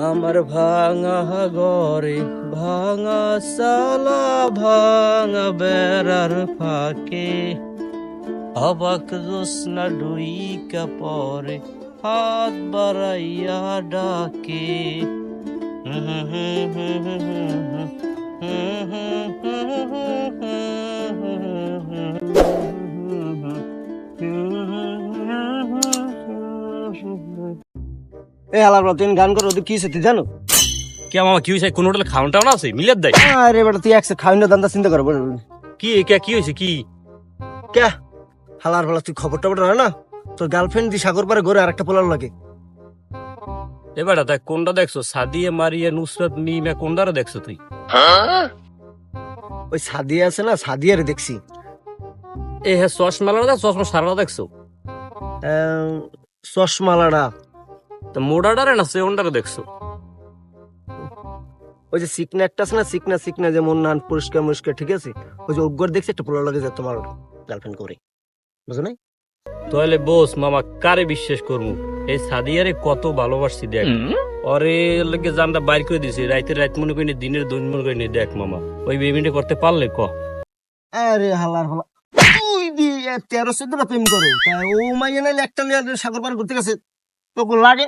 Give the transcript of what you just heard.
আমার ভাঙা ঘরে ভাঙা সালা ভাঙা বেড়ার ফাঁকে অবাক রোসনা ডুইকা পরে হাত বাড়াইয়া ডাকে এ বল, তুমি গান করো তুই কি হচ্ছে জানো? কে মামা কি হয়েছে? কোন হোটেলে খাওয়ান টাউন আছে? মিলের দেয়? আরে বেটা তুই একসে খাওয়াই না দান্দা চিন্তা করো কি কে কি হয়েছে? কি? কে? হালার ফলা তুই খবর টবর না তোর গার্লফ্রেন্ড দি সাগর পারে ঘরে আরেকটা পোলার লাগে। এবারে তাই কোনটা দেখছ? সাদিয়ে মারিয়ে নুসরত মিমে কোনটারে দেখছ তুই? ওই সাদিয়া আছে না সাদিয়ারে দেখছি। এ হ্যাঁ চশমা লাগা চশমা সারা দেখছ? চশমালাটা। তো মোডাডারে না সেওনটারে দেখছ? ওই যে সিকনা একটা আছে না সিকনা সিকনা যে মন নান পরিষ্কার মরিষ্কার ঠিক আছে? ওই যে দেখছি একটা পোলার লাগে যে তোমার গার্লফ্রেন্ড করে। বুঝো নাই? তাহলে বস মামা কারে বিশ্বাস করব? এই সাদিয়ারে কত ভালোবাসছি দেখ। অরে লগে জানটা বাইর করে দিছি রাইতে রাত মনে করিনি দিনের দিন মনে করিনি দেখ মামা। ওই বেবিটা করতে পারলে ক? আরে হালার হালা তুই দি তেরো চোদ্দ প্রেম করো। ও মাইয়া নাইলে একটা নিয়ে সাগর পার করতে গেছে। তোকে লাগে